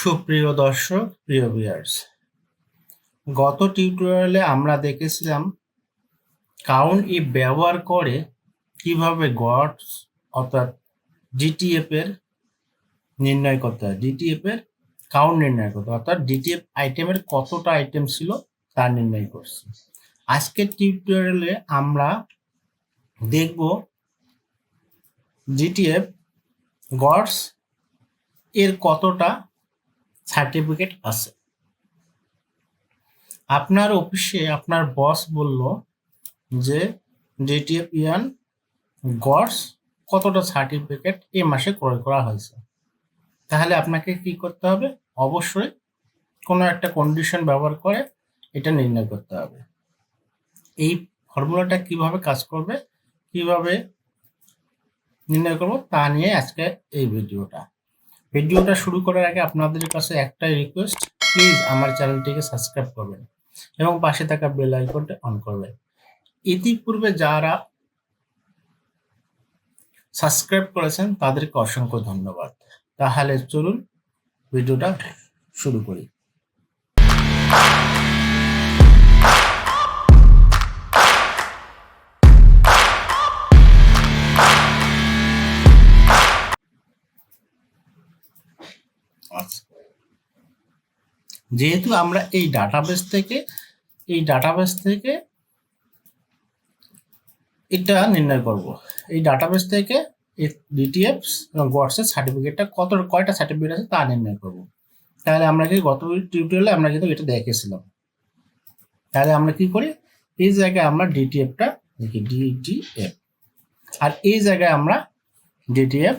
সুপ্রিয় দর্শক, প্রিয় ভিউয়ার্স গত টিউটোরিয়ালে আমরা দেখেছিলাম কাউন্ট ইফ ব্যবহার করে কীভাবে গডস অর্থাৎ ডিটিএফ এর নির্ণয় করতে হয়। ডিটিএফ এর কাউন্ট নির্ণয় করতে অর্থাৎ ডিটিএফ আইটেমের কতটা আইটেম ছিল তা নির্ণয় করছি। আজকের টিউটোরিয়ালে আমরা দেখব ডিটিএফ গডস এর কতটা সার্টিফিকেট আছে। আপনার অফিসে আপনার বস বলল যে ডিটিএফ ইয়ান গডস কতটা সার্টিফিকেট এ মাসে ক্রয় করা হয়েছে? তাহলে আপনাকে কি করতে হবে? অবশ্যই কোনো একটা কন্ডিশন ব্যবহার করে এটা নির্ণয় করতে হবে। এই ফর্মুলাটা কীভাবে কাজ করবে, কীভাবে নির্ণয় করব তা নিয়ে আজকে এই ভিডিওটা ভিডিওটা শুরু করার আগে আপনাদের কাছে একটাই রিকোয়েস্ট প্লিজ আমার চ্যানেলটিকে সাবস্ক্রাইব করবেন এবং পাশে থাকা বেল আইকনটা অন করবেন। ইতিপূর্বে যারা সাবস্ক্রাইব করেছেন, তাদেরকে অসংখ্য ধন্যবাদ। তাহলে চলুন ভিডিওটা শুরু করি। যেহেতু আমরা এই ডাটাবেস থেকে, এই ডাটাবেস থেকে এটা নির্ণয় করব। এই ডাটাবেস থেকে ডিটিএফস এবং গডসের সার্টিফিকেটটা কত, কয়টা সার্টিফিকেট আছে তা নির্ণয় করব। তাহলে আমরা কি গত টিউটোরিয়ালে আমরা কিন্তু এটা দেখেছিলাম। তাহলে আমরা কি করি? এই জায়গায় আমরা ডিটিএফটা লিখি ডিটিএফ আর এই জায়গায় আমরা ডিটিএফ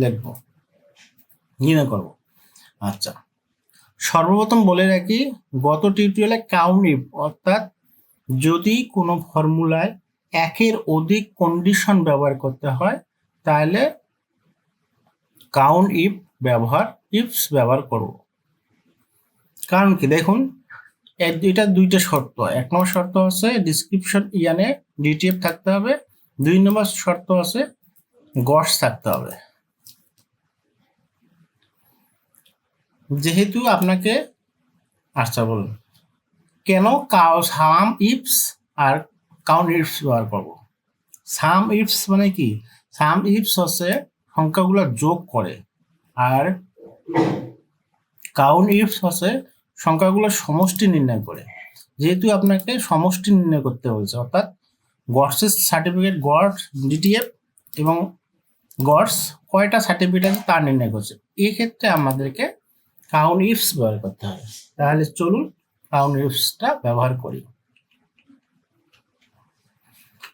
লিখব। নির্ণয় করব। আচ্ছা। সর্বপ্রথম বলে রাখি, গত টিউটোরিয়ালে কাউন্ট ইফ অর্থাৎ যদি কোনো ফর্মুলায় একের অধিক কন্ডিশন ব্যবহার করতে হয়, তাহলে কাউন্ট ইফ ব্যবহার ইফস ব্যবহার করব। কারণ কি? দেখুন এটা দুইটা শর্ত। এক নম্বর শর্ত আছে ডিসক্রিপশন ইয়ানে ডিটিএফ থাকতে হবে। দুই নম্বর শর্ত আছে গস থাকতে হবে। যেহেতু আপনাকে আচ্ছা বলুন কেন কাউ সাম ইফস আর কাউন্ট ইফস ব্যবহার করব? সাম ইফস মানে কি? সাম ইফস হচ্ছে সংখ্যাগুলো যোগ করে আর কাউন্ট ইফস হচ্ছে সংখ্যাগুলো সমষ্টি নির্ণয় করে। যেহেতু আপনাকে সমষ্টি নির্ণয় করতে বলছে অর্থাৎ গডসের সার্টিফিকেট গড ডিটিএফ এবং গডস কয়টা সার্টিফিকেট আছে তা নির্ণয় করছে। এই ক্ষেত্রে আমাদেরকে কাউন্ট ইফস ব্যবহার করতে হবে তাহলে চলুন কাউন্ট ইফসটা ব্যবহার করি।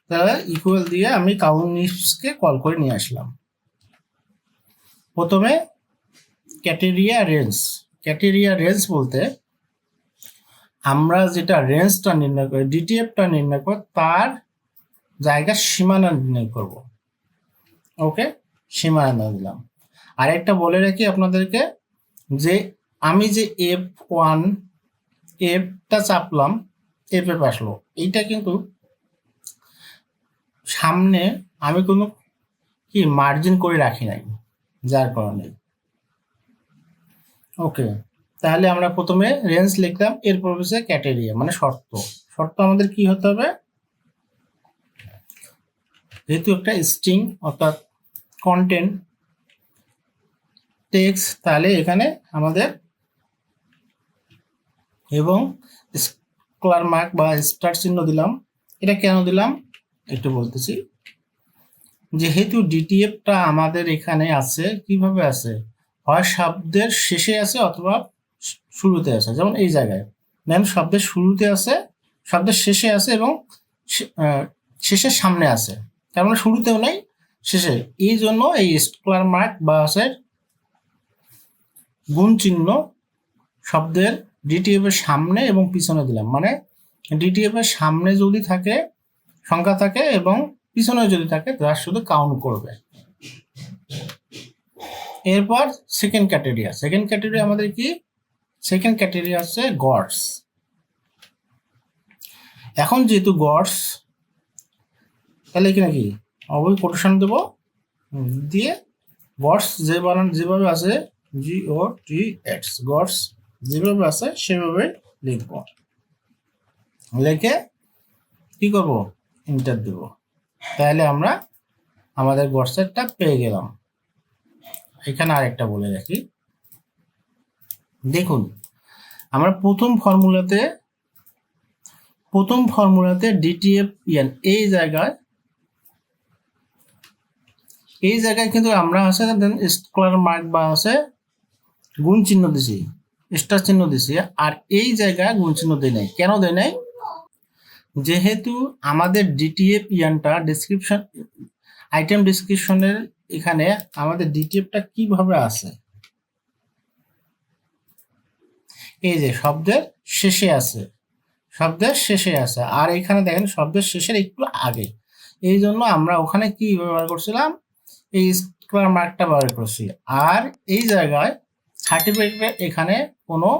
তাহলে ইকুয়াল দিয়ে আমি কাউন্ট ইফসকে কল করে নিয়ে আসলাম। প্রথমে ক্যাটেরিয়া রেঞ্জ ক্যাটেরিয়া রেঞ্জ বলতে আমরা যেটা রেঞ্জটা নির্ণয় করি ডিটিএফটা নির্ণয় করি, তার জায়গার সীমানা নির্ণয় করব। ওকে সীমানা দিলাম আরেকটা বলে রাখি আপনাদেরকে যে আমি যে এফ ওয়ান এফটা চাপলাম এফ এফ আসলো এইটা কিন্তু সামনে আমি কোনো কি মার্জিন করে রাখি নাই, যার কারণে। ওকে তাহলে আমরা প্রথমে রেঞ্জ লিখলাম, এরপর হচ্ছে ক্যাটেরিয়া মানে শর্ত। শর্ত আমাদের কি হতে হবে? যেহেতু একটা স্ট্রিং অর্থাৎ কন্টেন্ট টেক্স তাহলে এখানে আমাদের এবং স্কোয়ার মার্ক বা স্টার চিহ্ন দিলাম। এটা কেন দিলাম? একটু বলতেছি। যেহেতু ডিটিএফটা আমাদের এখানে আছে, কীভাবে আছে? হয় শব্দের শেষে আছে অথবা শুরুতে আছে, যেমন এই জায়গায়। দেন শব্দের শুরুতে আছে, শব্দের শেষে আছে এবং শেষের সামনে আছে। তার মানে শুরুতেও নাই, শেষে। এই জন্য এই স্কোয়ার মার্ক বা আছে গুণ চিহ্ন শব্দের ডিটিএফ এর সামনে এবং পিছনে দিলাম। মানে ডিটিএফ এর সামনে যদি থাকে, সংখ্যা থাকে এবং পিছনে যদি থাকে, তার শুধু কাউন্ট করবে। এরপর সেকেন্ড ক্যাটেরিয়া সেকেন্ড ক্যাটেরিয়া আমাদের কি? সেকেন্ড ক্যাটেরিয়া হচ্ছে গডস। এখন যেহেতু গডস, তাহলে এখানে কি? অবশ্যই কোটেশন দেবো। দিয়ে গডস যে বানান যেভাবে আছে জি ও টি এক্স গডস যেভাবে আছে, সেভাবে লিখব। লিখে কি করব? ইন্টার দেব। তাহলে আমরা আমাদের গডসেরটা পেয়ে গেলাম। এখানে আরেকটা বলে রাখি। দেখুন, আমরা প্রথম ফর্মুলাতে প্রথম ফর্মুলাতে ডিটিএফ ইয়ান এই জায়গায় এই জায়গায় কিন্তু আমরা আছে স্কোয়ার মার্ক বা আছে গুণ চিহ্ন দিছি, স্টার চিহ্ন দিছি, আর এই জায়গায় গুণ চিহ্ন দেয় নাই। কেন দেয় নাই? যেহেতু আমাদের ডিটিএফ ইয়ানটা ডিসক্রিপশন আইটেম ডিসক্রিপশনের এখানে আমাদের ডিটিএফটা কীভাবে আছে? এই যে শব্দের শেষে আছে, শব্দের শেষে আছে, আর এখানে দেখেন শব্দের শেষের একটু আগে। এই জন্য আমরা ওখানে কি ব্যবহার করছিলাম? এই স্কোয়ার মার্কটা ব্যবহার করছি। আর এই জায়গায় সার্টিফিকেট এখানে কোনো,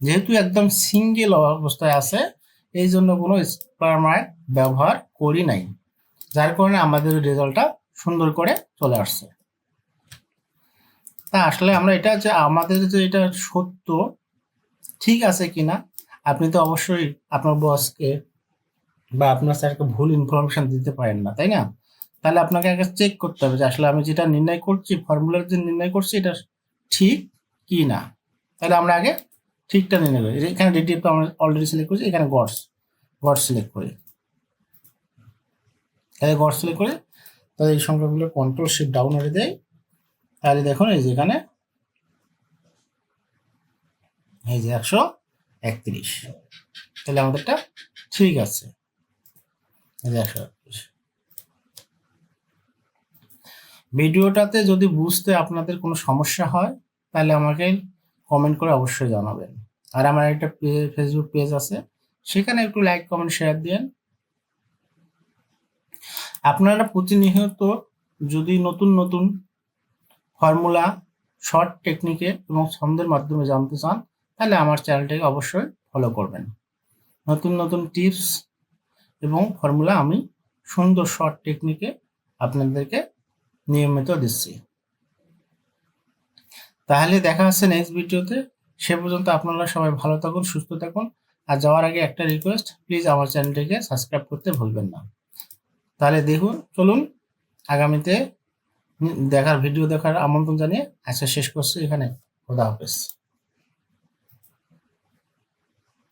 যেহেতু একদম সিঙ্গেল অবস্থায় আছে, এই জন্য কোনো স্কোয়ার মার্ক ব্যবহার করি নাই। যার কারণে আমাদের রেজাল্টটা সুন্দর করে চলে আসছে। তা আসলে আমরা এটা যে আমাদের যে এটা সত্য, ঠিক আছে কিনা, আপনি তো অবশ্যই আপনার বসকে বা আপনার স্যারকে ভুল ইনফরমেশন দিতে পারেন না, তাই না? তাহলে আপনাকে আগে চেক করতে হবে যে আসলে আমি যেটা নির্ণয় করছি ফর্মুলার যে নির্ণয় করছি, এটা ঠিক কি না। তাহলে আমরা আগে ঠিকটা নির্ণয় করি এখানে ডিটিএফ তো আমরা অলরেডি সিলেক্ট করছি, এখানে গডস গড সিলেক্ট করি। তাহলে গড সিলেক্ট করে। তাহলে এই সংখ্যাগুলো কন্ট্রোল শিফট ডাউন করে দেয় তাহলে দেখুন এই যে এখানে এই যে একশো একত্রিশ। তাহলে আমাদেরটা ঠিক আছে। এই যে একশো একত্রিশ। ভিডিওটাতে যদি বুঝতে আপনাদের কোনো সমস্যা হয় তাহলে আমাকে কমেন্ট করে অবশ্যই জানাবেন। আর আমার একটা ফেসবুক পেজ আছে, সেখানে একটু লাইক কমেন্ট শেয়ার দিন আপনারা প্রতিনিয়ত যদি নতুন নতুন ফর্মুলা শর্ট টেকনিকে এবং ছন্দের মাধ্যমে জানতে চান, তাহলে আমার চ্যানেলটাকে অবশ্যই ফলো করবেন। নতুন নতুন টিপস এবং ফর্মুলা আমি সুন্দর শর্ট টেকনিকে আপনাদেরকে নিয়মিত দিচ্ছি। তাহলে দেখা হচ্ছে নেক্সট ভিডিওতে সে পর্যন্ত আপনারা সবাই ভালো থাকুন, সুস্থ থাকুন। আর যাওয়ার আগে একটা রিকোয়েস্ট প্লিজ আমার চ্যানেলটিকে সাবস্ক্রাইব করতে ভুলবেন না। তাহলে দেখুন, চলুন আগামীতে দেখার ভিডিও দেখার আমন্ত্রণ জানিয়ে আচ্ছা শেষ করছি। এখানে খোদা হাফেজ।